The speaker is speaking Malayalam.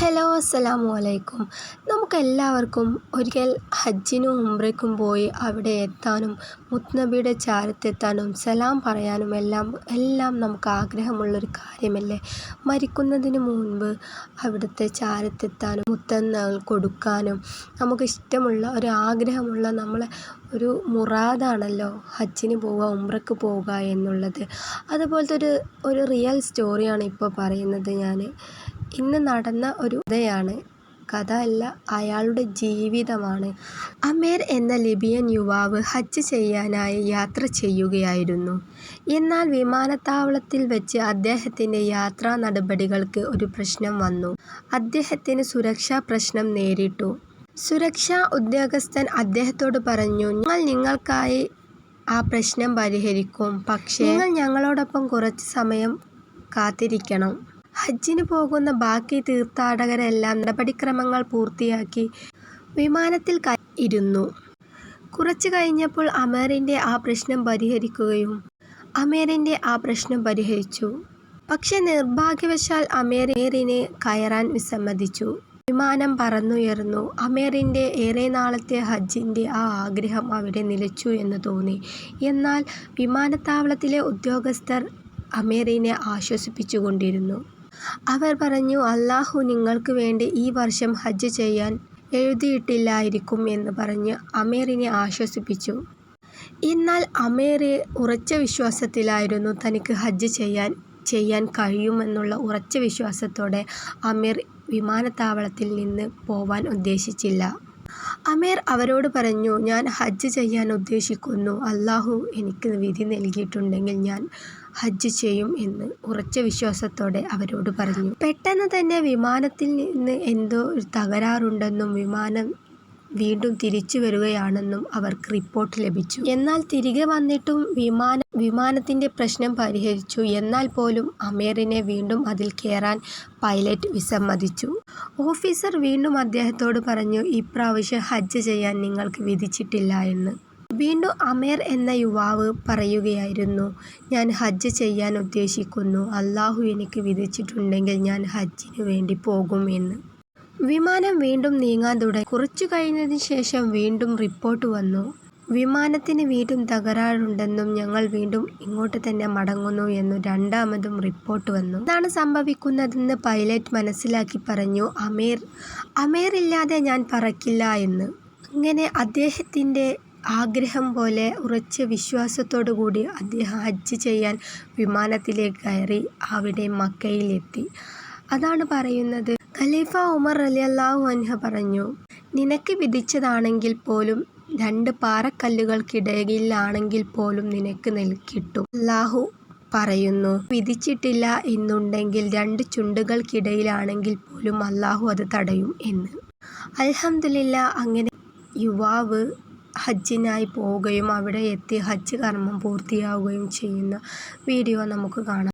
ഹലോ അസ്സലാമു അലൈക്കും നമുക്കെല്ലാവർക്കും ഒരിക്കൽ ഹജ്ജിനും ഉംറയ്ക്കും പോയി അവിടെ എത്താനും മുത്നബിയുടെ ചാരത്തെത്താനും സലാം പറയാനും എല്ലാം എല്ലാം നമുക്ക് ആഗ്രഹമുള്ളൊരു കാര്യമല്ലേ? മരിക്കുന്നതിന് മുൻപ് അവിടുത്തെ ചാരത്തെത്താനും മുത്തങ്ങൾ കൊടുക്കാനും നമുക്ക് ഇഷ്ടമുള്ള ഒരു ആഗ്രഹമുള്ള നമ്മളെ ഒരു മുറാദാണല്ലോ ഹജ്ജിന് പോവുക ഉംറയ്ക്ക് പോവുക എന്നുള്ളത്. അതുപോലത്തെ ഒരു ഒരു റിയൽ സ്റ്റോറിയാണ് ഇപ്പോൾ പറയുന്നത് ഞാൻ. ഇന്ന് നടന്ന ഒരു കഥയാണ്. കഥ അല്ല അയാളുടെ ജീവിതമാണ്. അമേർ എന്ന ലിബിയൻ യുവാവ് ഹജ്ജ് ചെയ്യാനായി യാത്ര ചെയ്യുകയായിരുന്നു. എന്നാൽ വിമാനത്താവളത്തിൽ വെച്ച് അദ്ദേഹത്തിന്റെ യാത്രാ നടപടികൾക്ക് ഒരു പ്രശ്നം വന്നു. അദ്ദേഹത്തിന് സുരക്ഷാ പ്രശ്നം നേരിട്ടു. സുരക്ഷാ ഉദ്യോഗസ്ഥൻ അദ്ദേഹത്തോട് പറഞ്ഞു ഞങ്ങൾ നിങ്ങൾക്കായി ആ പ്രശ്നം പരിഹരിക്കും. പക്ഷേ നിങ്ങൾ ഞങ്ങളോടൊപ്പം കുറച്ച് സമയം കാത്തിരിക്കണം. ഹജ്ജിന് പോകുന്ന ബാക്കി തീർത്ഥാടകരെല്ലാം നടപടിക്രമങ്ങൾ പൂർത്തിയാക്കി വിമാനത്തിൽ ഇരുന്നു. കുറച്ചു കഴിഞ്ഞപ്പോൾ അമേറിന്റെ ആ പ്രശ്നം പരിഹരിക്കുകയും അമേറിന്റെ ആ പ്രശ്നം പരിഹരിച്ചു. പക്ഷെ നിർഭാഗ്യവശാൽ അമേറിനെ കയറാൻ വിസമ്മതിച്ചു. വിമാനം പറന്നുയർന്നു. അമേറിന്റെ ഏറെ നാളത്തെ ഹജ്ജിന്റെ ആ ആഗ്രഹം അവിടെ നിലച്ചു എന്ന് തോന്നി. എന്നാൽ വിമാനത്താവളത്തിലെ ഉദ്യോഗസ്ഥർ അമേറിനെ ആശ്വസിപ്പിച്ചുകൊണ്ടിരുന്നു. അവർ പറഞ്ഞു അല്ലാഹു നിങ്ങൾക്ക് വേണ്ടി ഈ വർഷം ഹജ്ജ് ചെയ്യാൻ എഴുതിയിട്ടില്ലായിരിക്കും എന്ന് പറഞ്ഞ് അമീറിനെ ആശ്വസിപ്പിച്ചു. എന്നാൽ അമീർ ഉറച്ച വിശ്വാസത്തിലായിരുന്നു തനിക്ക് ഹജ്ജ് ചെയ്യാൻ ചെയ്യാൻ കഴിയുമെന്നുള്ള ഉറച്ച വിശ്വാസത്തോടെ അമീർ വിമാനത്താവളത്തിൽ നിന്ന് പോവാൻ ഉദ്ദേശിച്ചില്ല. അമീർ അവരോട് പറഞ്ഞു ഞാൻ ഹജ്ജ് ചെയ്യാൻ ഉദ്ദേശിക്കുന്നു. അല്ലാഹു എനിക്ക് വിധി നൽകിയിട്ടുണ്ടെങ്കിൽ ഞാൻ ഹജ്ജ് ചെയ്യും എന്ന് ഉറച്ച വിശ്വാസത്തോടെ അവരോട് പറഞ്ഞു. പെട്ടെന്ന് തന്നെ വിമാനത്തിൽ നിന്ന് എന്തോ ഒരു തകരാറുണ്ടെന്നും വിമാനം വീണ്ടും തിരിച്ചു വരികയാണെന്നും അവർക്ക് റിപ്പോർട്ട് ലഭിച്ചു. എന്നാൽ തിരികെ വന്നിട്ടും വിമാന വിമാനത്തിന്റെ പ്രശ്നം പരിഹരിച്ചു. എന്നാൽ പോലും അമീറിനെ വീണ്ടും അതിൽ കയറാൻ പൈലറ്റ് വിസമ്മതിച്ചു. ഓഫീസർ വീണ്ടും അദ്ദേഹത്തോട് പറഞ്ഞു ഇപ്രാവശ്യം ഹജ്ജ് ചെയ്യാൻ നിങ്ങൾക്ക് വിധിച്ചിട്ടില്ല എന്ന്. വീണ്ടും അമേർ എന്ന യുവാവ് പറയുകയായിരുന്നു ഞാൻ ഹജ്ജ് ചെയ്യാൻ ഉദ്ദേശിക്കുന്നു. അള്ളാഹു എനിക്ക് വിധിച്ചിട്ടുണ്ടെങ്കിൽ ഞാൻ ഹജ്ജിന് വേണ്ടി പോകും എന്ന്. വിമാനം വീണ്ടും നീങ്ങാൻ തുടങ്ങി. കുറച്ചു കഴിഞ്ഞതിന് ശേഷം വീണ്ടും റിപ്പോർട്ട് വന്നു. വിമാനത്തിന് വീണ്ടും തകരാറുണ്ടെന്നും ഞങ്ങൾ വീണ്ടും ഇങ്ങോട്ട് തന്നെ മടങ്ങുന്നു എന്നും രണ്ടാമതും റിപ്പോർട്ട് വന്നു. ഇതാണ് സംഭവിക്കുന്നതെന്ന് പൈലറ്റ് മനസ്സിലാക്കി പറഞ്ഞു അമീർ അമീർ ഇല്ലാതെ ഞാൻ പറക്കില്ല എന്ന്. അങ്ങനെ അദ്ദേഹത്തിന്റെ ആഗ്രഹം പോലെ ഉറച്ച വിശ്വാസത്തോടു കൂടി അദ്ദേഹം ഹജ്ജ് ചെയ്യാൻ വിമാനത്തിലേക്ക് കയറി അവിടെ മക്കയിലെത്തി. അതാണ് പറയുന്നത്. ഖലീഫ ഉമർ അലി അള്ളാഹു അൻഹ പറഞ്ഞു നിനക്ക് വിധിച്ചതാണെങ്കിൽ പോലും രണ്ട് പാറക്കല്ലുകൾക്കിടയിലാണെങ്കിൽ പോലും നിനക്ക് നെൽ കിട്ടും. അല്ലാഹു പറയുന്നു വിധിച്ചിട്ടില്ല എന്നുണ്ടെങ്കിൽ രണ്ട് ചുണ്ടുകൾക്കിടയിലാണെങ്കിൽ പോലും അല്ലാഹു അത് തടയും എന്ന്. അലഹമില്ല അങ്ങനെ യുവാവ് ഹജ്ജിനായി പോവുകയും അവിടെ എത്തി ഹജ്ജ് കർമ്മം പൂർത്തിയാവുകയും ചെയ്യുന്ന വീഡിയോ നമുക്ക് കാണാം.